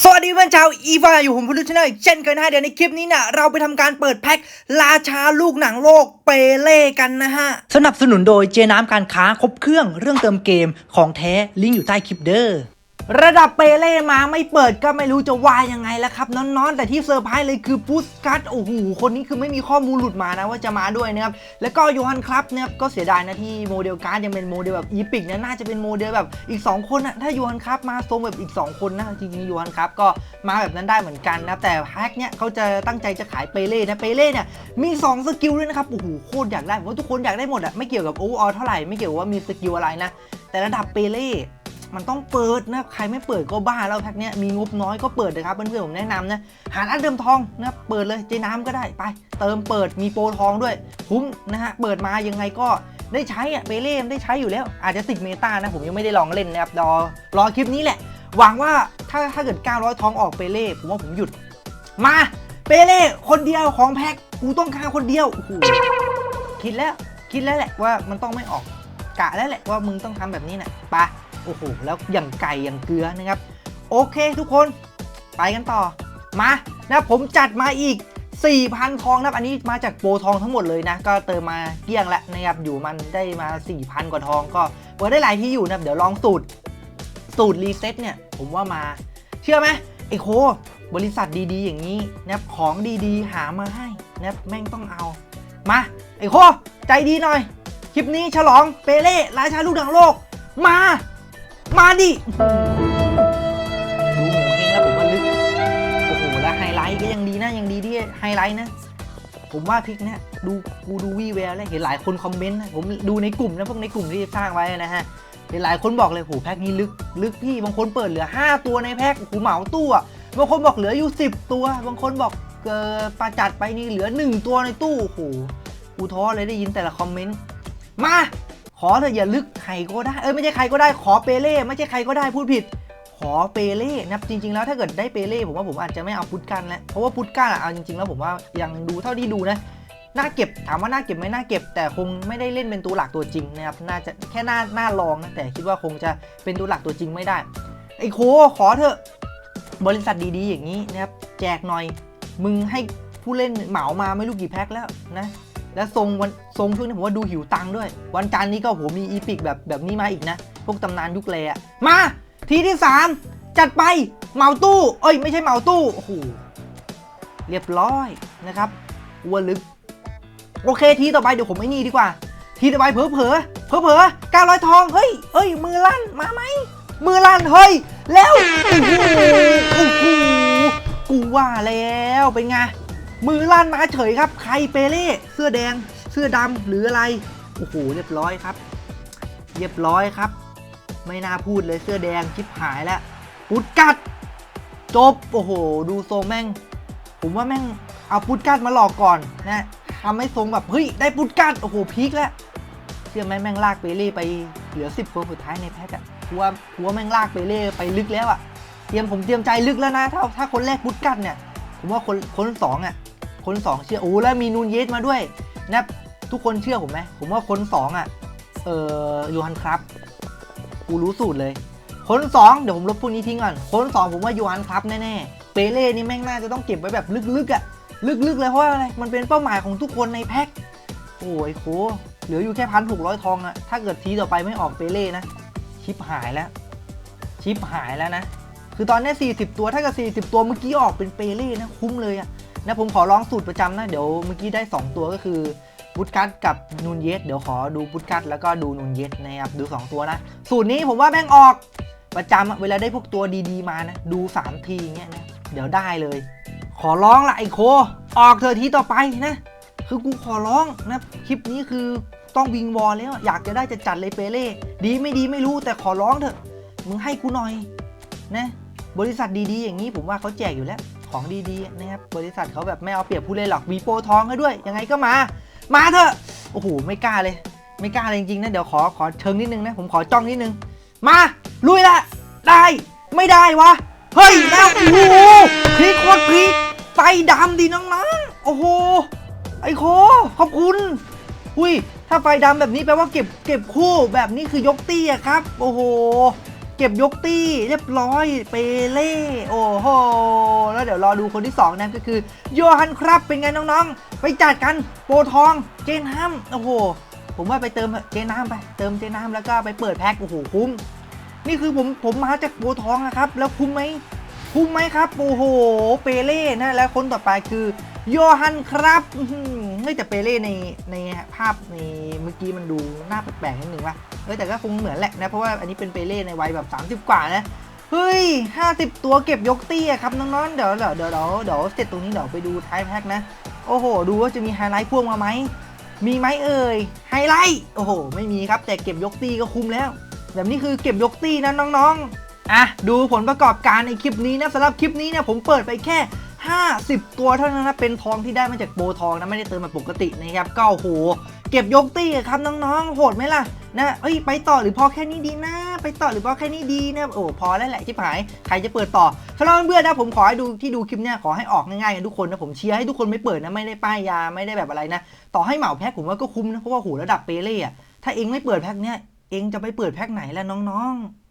สวัสดีเพื่อนชาวอีวาอยู่ผมพุทธชนะอีกเช่นเคยนะฮะเดี๋ยวในคลิปนี้นะ่ะเราไปทำการเปิดแพ็คราชาลูกหนังโลกเปเล่กันนะฮะ สนับสนุนโดยเจน้ำการค้าครบเครื่องเรื่องเติมเกมของแท้ลิงก์อยู่ใต้คลิปเด้อ ระดับเปเล่มาไม่เปิดก็ไม่รู้จะว่ายังไงแล้วครับน้อนๆแต่ที่เซอร์ไพรส์เลยคือพุสกัตโอ้โหคนนี้คือไม่มีข้อมูลหลุดมานะว่าจะมาด้วยนะครับแล้วก็โยฮันครับเนะครับก็เสียดายนะที่โมเดลการ์ดยังเป็นโมเดลแบบอีพิกนะน่าจะเป็นโมเดลแบบอีก 2 คนนะถ้าโยฮันครับมาทรงแบบอีก 2 คนนะจริงๆโยฮันครับก็มาแบบนั้นได้เหมือนกันนะแต่แพ็คเนี้ยเขาจะตั้งใจจะขายเปเล่นะเปเล่เนี่ยมี 2 สกิลด้วยนะครับโอ้โหโคตรอยากได้ผมว่าทุกคนอยากได้หมดอะไม่เกี่ยวกับโอเวอร์ออเท่าไหร่ไม่เกี่ยวว่ามีสกิลอะไรนะแต่ระดับเปเล่ มันต้องเปิดนะใครไม่เปิดก็บ้าแล้วแพ็คเนี้ยมีงบน้อยก็เปิดนะครับเพื่อนๆผมแนะนำนะหาร้านเดิมทองนะเปิดเลยเจน้ำก็ได้ไป เติมเปิดมีโปรทองด้วยคุ้มนะฮะเปิดมายังไงก็ได้ใช้อะเปเล่ได้ใช้อยู่แล้วอาจจะติดเมตานะผมยังไม่ได้ลองเล่นนะครับรอรอคลิปนี้แหละ หวังว่าถ้าถ้าเกิด 900 ทองออกเปเล่ผมว่าผมหยุด มาเปเล่คนเดียวของแพ็คกูต้องการคนเดียวโอ้โหคิดแล้วคิดแล้วแหละว่ามันต้องไม่ออกกะแล้วแหละว่ามึงต้องทำแบบนี้นะ่ะไป โอ้โหแล้วอย่างไก่อย่างเกลือนะครับ โอเคทุกคนไปกันต่อ มานะผมจัดมาอีก 4,000 ทองนะครับอันนี้มาจากโปรทองทั้งหมดเลยนะ ก็เติมมาเกลี้ยงแล้วนะครับอยู่มันได้มา 4,000 กว่าทองก็เปิดได้หลายที่อยู่นะเดี๋ยวลองสูตรสูตรรีเซ็ตเนี่ย ผมว่ามา เชื่อไหมไอ้โค บริษัทดีๆ อย่างนี้นะครับของดีๆ หามาให้นะครับแม่งต้องเอา มา ไอ้โค ใจดีหน่อย คลิปนี้ฉลองเปเล่ราชาลูกดังโลก มา มาดิดูโหเฮงแล้วผมว่าลึก โอ้โห แล้วไฮไลท์ก็ยังดีนะ ยังดีที่ไฮไลท์นะ ผมว่าพริกเนี่ยดูกูดูวีแววแล้วเห็นหลายคนคอมเมนต์นะ ผมดูในกลุ่มนะพวกในกลุ่มที่สร้างไว้นะฮะเห็นหลายคนบอกเลยโหแพ็คนี้ลึก ลึกพี่ บางคนเปิดเหลือ 5 ตัวในแพ็คโอ้โหเหมาตู้อะบางคนบอกเหลืออยู่ 10 ตัว บางคนบอกเออประจัดไปนี่เหลือ 1 ตัวในตู้โอ้โหกูท้อเลยได้ยินแต่ละคอมเมนต์ มา ขอเถอะอย่าลึกใครก็ได้เอ้ยไม่ใช่ใครก็ได้ขอเปเล่ไม่ใช่ใครก็ได้พูดผิด ขอเปเล่นะครับจริง ๆ แล้วถ้าเกิดได้เปเล่ผมว่าผมอาจจะไม่เอาพุทธกันแล้วเพราะว่าพุทธกันอะเอาจริง ๆ แล้วผมว่ายังดูเท่าที่ดูนะน่าเก็บถามว่าน่าเก็บไหมน่าเก็บ แต่คงไม่ได้เล่นเป็นตัวหลักตัวจริงนะครับน่าจะแค่หน้าหน้าลองนะแต่คิดว่าคงจะเป็นตัวหลักตัวจริงไม่ได้ไอ้โคขอเถอะบริษัทดีๆอย่างนี้นะครับแจกหน่อย มึงให้ผู้เล่นเหมามาไม่รู้กี่แพ็คแล้วนะ แล้วทรงวันทรงช่วงนี้ผมว่าดูหิวตังด้วย วันจันทร์นี้ก็โหมีอีพิกแบบแบบนี้มาอีกนะ พวกตำนานยุคเลอะมาทีที่ 3 จัดไปเหมาตู้ เอ้ย ไม่ใช่เหมาตู้โอ้โหเรียบร้อยนะครับวัวลึก โอเคทีต่อไปเดี๋ยวผมไอ้นี่ดีกว่า ทีต่อไปเผลอเผลอเผลอเผลอเก้าร้อยทองเฮ้ยเอ้ย มือลั่นมาไหมมือลั่นเฮ้ยแล้วโอ้โหกูว่าแล้วเป็นไง มือลั่นมาเฉยครับ ใครเปเล่เสื้อแดง เสื้อดำหรืออะไร โอ้โห เรียบร้อยครับ เรียบร้อยครับ ไม่น่าพูดเลยเสื้อแดงชิบหายแล้วพุดกัด จบ โอ้โห ดูทรงแม่ง ผมว่าแม่งเอาพุดกัดมาหลอกก่อนนะทำให้ทรงแบบ เฮ้ย ได้พุดกัด โอ้โห พีคแล้ว เชื่อไหมแม่งลากเปเล่ไปเหลือ 10 คนสุดท้ายในแพ็คอะกลัวกลัวแม่งลากเปเล่ไปลึกแล้วอะเตรียมผมเตรียมใจลึกแล้วนะ ถ้าถ้าคนแรกพุดกัดเนี่ยผมว่าคนคนสองอะ คนสองเชื่อโอ้แล้วมีนูนเยสมาด้วยนะทุกคนเชื่อผมไหมผมว่าคนสองอะเอ่อยูฮันครับกูรู้สูตรเลย คนสองเดี๋ยวผมลบพวกนี้ทิ้งก่อนคนสองผมว่ายูฮันครับแน่ๆเปเล่นี่แม่งน่าจะต้องเก็บไว้แบบลึกๆอะลึกๆเลยเพราะว่าอะไรมันเป็นเป้าหมายของทุกคนในแพ็คโอ้ยโคเหลืออยู่แค่พันหกร้อยทองอะถ้าเกิดทีต่อไปไม่ออกเปเล่นะ ชิปหายแล้ว ชิปหายแล้วนะ คือตอนนี้ 40 ตัวถ้าเกิด40 ตัวเมื่อกี้ออกเป็นเปเล่นะ คุ้มเลยอะ นะผมขอลองสูตรประจำนะ เดี๋ยวเมื่อกี้ได้ 2 ตัวก็คือบุตกัตกับนูนเยสเดี๋ยวขอดูบุตกัตแล้วก็ดูนูนเยสนะครับดู 2 ตัวนะ สูตรนี้ผมว่าแม่งออกประจำเวลาได้พวกตัวดีๆมานะ ดู 3 ทีอย่างเงี้ยนะเดี๋ยวได้เลย ขอร้องละไอโค ออกเธอทีต่อไปนะ คือกูขอร้องนะคลิปนี้คือต้องวิงวอนแล้วอยากจะได้จะจัดเลยเปเล่ดีไม่ดีไม่รู้แต่ขอร้องเถอะมึงให้กูหน่อยนะ บริษัทดีๆ อย่างนี้ผมว่าเขาแจกอยู่แล้ว ของดีๆนะครับบริษัทเขาแบบไม่เอาเปรียบผู้เล่นหรอกมีโปรทองให้ด้วย ยังไงก็มา มาเถอะโอ้โหไม่กล้าเลย ไม่กล้าเลยจริงๆนะเดี๋ยวขอขอเชิงนิดนึงนะผมขอจ้องนิดนึง มาลุยละได้ไม่ได้วะเฮ้ยแล้วโอ้โหพลิกโคตรพลิกไฟดำดีน้องๆโอ้โหไอโคขอบคุณอุ้ยถ้าไฟดำแบบนี้แปลว่าเก็บเก็บคู่แบบนี้คือยกตี้อะครับ โอ้โห ก็บยกตี้เรียบร้อยเปเล่โอ้โหแล้วเดี๋ยวรอดูคนที่สองนะก็คือโยฮันครับเป็นไงน้องๆ ไปจัดกันโปรทองเจนฮัมโอ้โหผมว่าไปเติมเถอะเจน้ำไปเติมเจน้ำแล้วก็ไปเปิดแพ็คโอ้โหคุ้มนี่คือผมผมมาจากโปทองนะครับ แล้วคุ้มไหม คุ้มไหมครับ โอ้โห เปเล่นะแล้วคนต่อไปคือโยฮันครับเฮ้ยแต่เปเล่ในในภาพในเมื่อกี้มันดูหน้าแปลกๆนิดนึงว่ะเออแต่ก็คงเหมือนแหละนะ เพราะว่าอันนี้เป็นเปเล่ในวัยแบบ 30 กว่านะเฮ้ย 50 ตัวเก็บยกตี้อะครับน้องๆ เดี๋ยวเดี๋ยวเดี๋ยวเดี๋ยวเสร็จตรงนี้เดี๋ยวไปดูท้ายแพ็คนะ โอ้โห ดูว่าจะมีไฮไลท์พ่วงมาไหม มีไหมเอ่ย ไฮไลท์ โอ้โห ไม่มีครับ แต่เก็บยกตีก็คุ้มแล้ว แบบนี้คือเก็บยกตีนะน้องๆ อะดูผลประกอบการในคลิปนี้นะสำหรับคลิปนี้เนี่ยผมเปิดไปแค่ 50 ตัวเท่านั้นนะเป็นทองที่ได้มาจากโบทองนะไม่ได้เติมแบบปกตินะครับก็โหเก็บยกตีอะครับน้องๆโหดไหมล่ะนะเอ้ยไปต่อหรือพอแค่นี้ดีนะ ไปต่อหรือพอแค่นี้ดีนะโอ้พอแล้วแหละที่หายใครจะเปิดต่อสำหรับเพื่อนนะผมขอให้ดูที่ดูคลิปเนี่ยขอให้ออกง่ายๆกันทุกคนนะผมเชียร์ให้ทุกคนไม่เปิดนะไม่ได้ป้ายยาไม่ได้แบบอะไรนะ ต่อให้เหมาแพ็คผมว่าก็คุ้มนะเพราะว่าโหระดับเปเล่อะถ้าเองไม่เปิดแพ็คเนี้ยเองจะไปเปิดแพ็คไหนล่ะน้องๆ